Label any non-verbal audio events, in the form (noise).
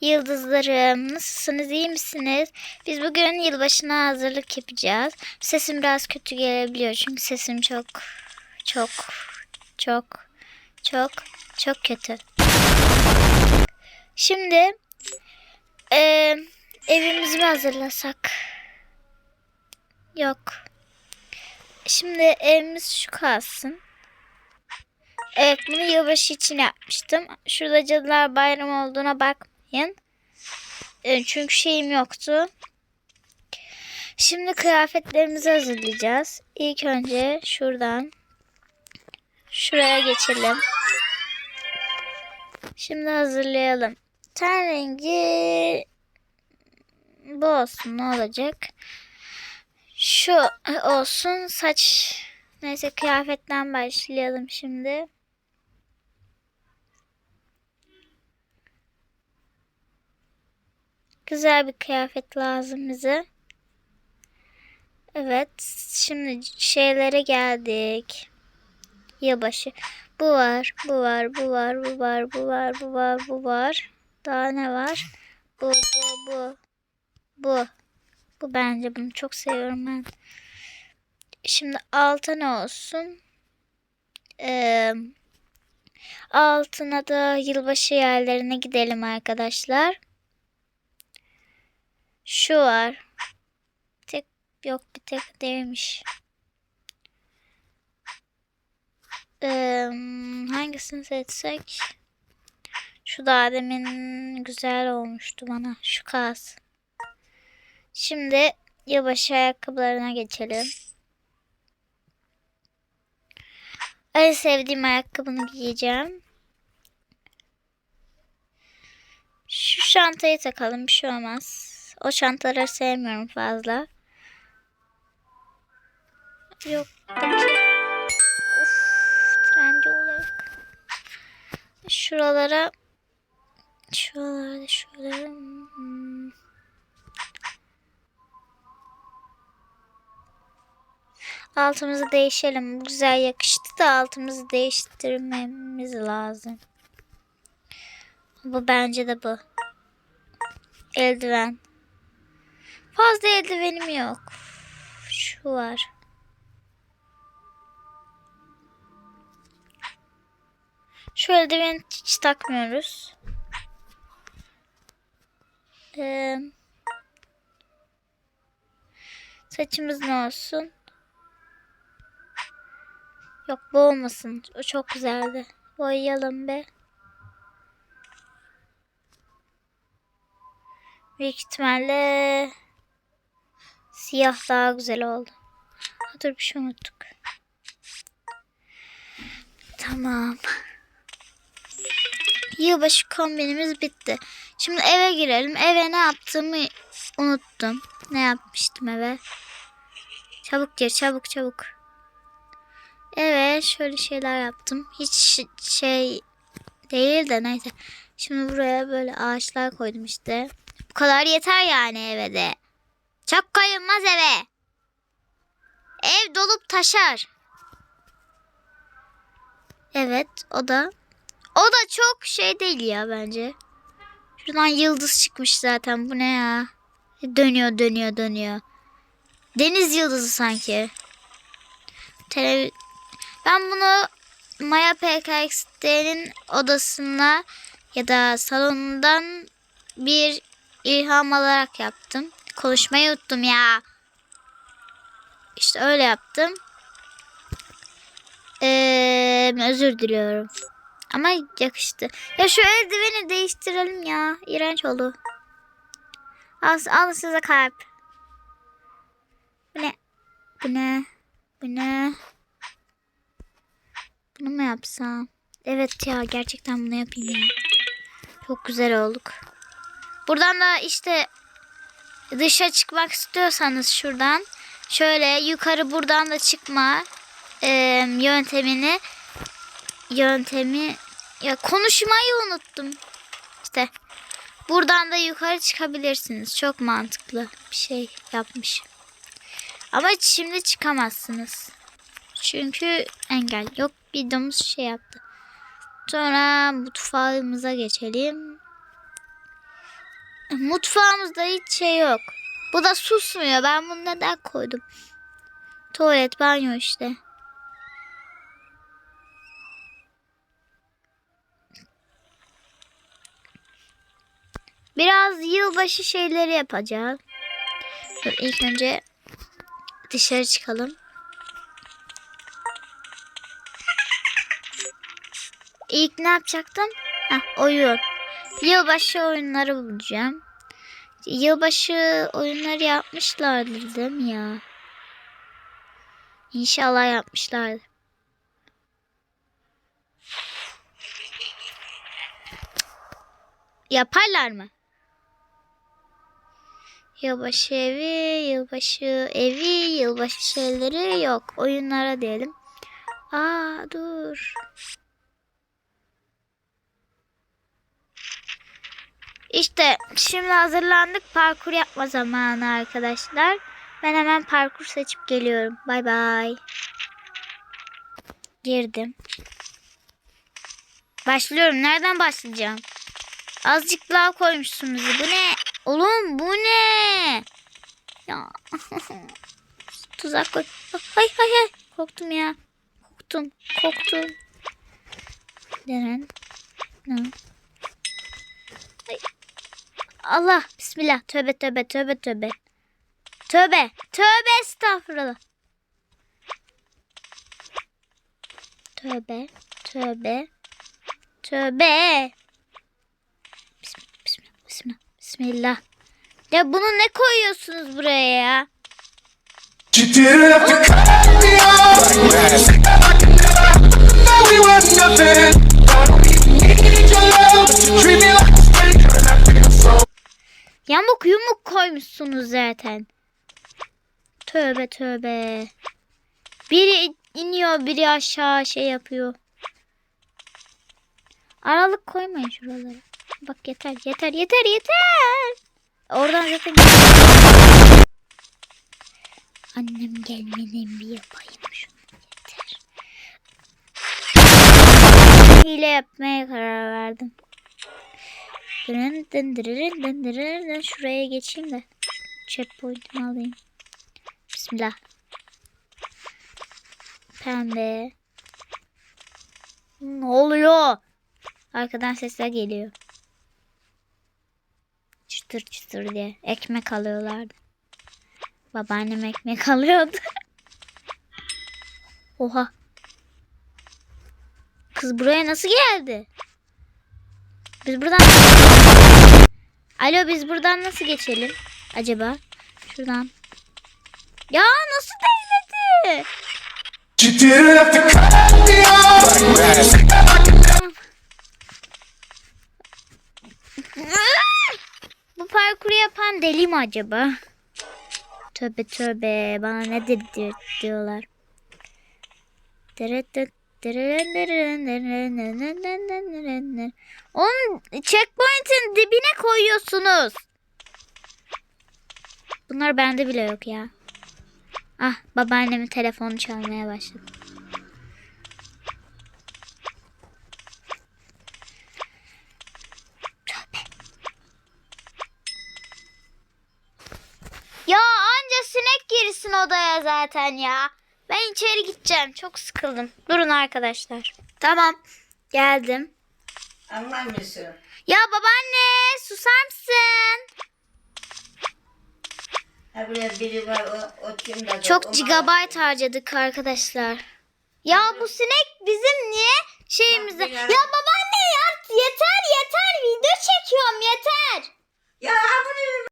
Yıldızlarım, nasılsınız, iyi misiniz? Biz bugün yılbaşına hazırlık yapacağız. Sesim biraz kötü gelebiliyor çünkü sesim çok, çok, çok, çok, çok kötü. Şimdi eee, evimizi bir hazırlasak. Yok. Şimdi evimiz şu kalsın. Evet bunu yılbaşı için yapmıştım. Şurada Cadılar Bayramı olduğuna bakmayın. E, çünkü şeyim yoktu. Şimdi kıyafetlerimizi hazırlayacağız. İlk önce şuradan şuraya geçelim. Şimdi hazırlayalım. Ten rengi bu olsun ne olacak? Şu olsun saç neyse kıyafetten başlayalım şimdi. Güzel bir kıyafet lazım bize. Evet, şimdi şeylere geldik. Yılbaşı. Bu var, bu var, bu var, bu var, bu var, bu var, bu var. Daha ne var? Bu, bu, bu. Bu. Bu bence bunu çok seviyorum ben. Şimdi alta ne olsun? Ee, altına da yılbaşı yerlerine gidelim arkadaşlar. Şu var. Tek yok bir tek değilmiş. Ee, hangisini seçsek? Şu da demin güzel olmuştu bana. Şu kalsın. Şimdi yılbaşı ayakkabılarına geçelim. En sevdiğim ayakkabını giyeceğim. Şu çantayı takalım bir şey olmaz. O çantaları sevmiyorum fazla. Yok. Of, trenci olarak. Şuralara şuralarda şöyle hmm. altımızı değişelim. Güzel yakıştı da altımızı değiştirmemiz lazım. Bu bence de bu. Eldiven. Fazla eldivenim yok. Şu var. Şu eldiveni hiç takmıyoruz. Ee, saçımız ne olsun? Yok bu olmasın. O çok güzeldi. Boyayalım be. Büyük ihtimalle siyah daha güzel oldu. Ha, dur bir şey unuttuk. Tamam. Yılbaşı kombinimiz bitti. Şimdi eve girelim. Eve ne yaptığımı unuttum. Ne yapmıştım eve? Çabuk gir, çabuk çabuk. Evet, şöyle şeyler yaptım. Hiç şey değil de neyse. Şimdi buraya böyle ağaçlar koydum işte. Bu kadar yeter yani eve de. Çok koyulmaz eve. Ev dolup taşar. Evet o da. O da çok şey değil ya bence. Şuradan yıldız çıkmış zaten. Bu ne ya? Dönüyor dönüyor dönüyor. Deniz yıldızı sanki. Televi ben bunu Maya PKXD'nin odasına ya da salonundan bir ilham alarak yaptım. Konuşmayı unuttum ya. İşte öyle yaptım. Ee, özür diliyorum. Ama yakıştı. Ya şu eldiveni değiştirelim ya. İğrenç oldu. Al, al size kalp. Bu ne? Bu ne? Bu ne? Bunu mu yapsam? Evet ya gerçekten bunu yapayım ya. Çok güzel olduk. Buradan da işte dışa çıkmak istiyorsanız şuradan şöyle yukarı buradan da çıkma e, yöntemini yöntemi ya konuşmayı unuttum. İşte buradan da yukarı çıkabilirsiniz. Çok mantıklı bir şey yapmış. Ama şimdi çıkamazsınız. Çünkü engel yok. Bir domuz şey yaptı. Sonra mutfağımıza geçelim. Mutfağımızda hiç şey yok. Bu da susmuyor. Ben bunu neden koydum? Tuvalet, banyo işte. Biraz yılbaşı şeyleri yapacağız. Dur ilk önce dışarı çıkalım. İlk ne yapacaktım? Heh, oyun. Yılbaşı oyunları bulacağım. Yılbaşı oyunları yapmışlardır değil mi ya? İnşallah yapmışlardır. Yaparlar mı? Yılbaşı evi, yılbaşı evi, yılbaşı şeyleri yok. Oyunlara diyelim. Aa dur. İşte şimdi hazırlandık. Parkur yapma zamanı arkadaşlar. Ben hemen parkur seçip geliyorum. Bay bay. Girdim. Başlıyorum. Nereden başlayacağım? Azıcık daha koymuşsunuz. Bu ne? Oğlum bu ne? Ya. (laughs) Tuzak koy. Hay hay hay. Korktum ya. Korktum. Korktum. Denen. Ne? Allah. Bismillah. Tövbe tövbe tövbe tövbe. Tövbe. Tövbe estağfurullah. Tövbe. Tövbe. Tövbe. Bismillah. Bismillah. Bismillah. Ya bunu ne koyuyorsunuz buraya ya? You didn't Yumuk koymuşsunuz zaten. Tövbe tövbe. Biri iniyor biri aşağı şey yapıyor. Aralık koymayın şuralara. Bak yeter yeter yeter yeter. Oradan zaten Annem gelmeden bir yapayım şunu yeter. Hile yapmaya karar verdim. Dın dın dırırın dın. Şuraya geçeyim de. Checkpoint'imi alayım. Bismillah. Pembe. Ne oluyor? Arkadan sesler geliyor. Çıtır çıtır diye. Ekmek alıyorlardı. Babaannem ekmek (laughs) alıyordu. Oha. Kız buraya nasıl geldi? Biz buradan... Alo biz buradan nasıl geçelim? Acaba? Şuradan. Ya nasıl off. Bu parkuru yapan deli mi acaba? Tövbe tövbe bana ne dedi diyorlar. Dırıt Oğlum checkpoint'in dibine koyuyorsunuz. Bunlar bende bile yok ya. Ah babaannemin telefonu çalmaya başladı. Ya anca sinek girsin odaya zaten ya ben içeri gideceğim. Çok sıkıldım. Durun arkadaşlar. Tamam. Geldim. Anlamıyorsun. Ya babaanne susar mısın? Ha burada biri var o, o kim? O Çok gigabyte harcadık arkadalar. Ya bu sinek bizim niye şeyimize... Ya babaanne ya yeter yeter video çekiyorum yeter. Ya bunu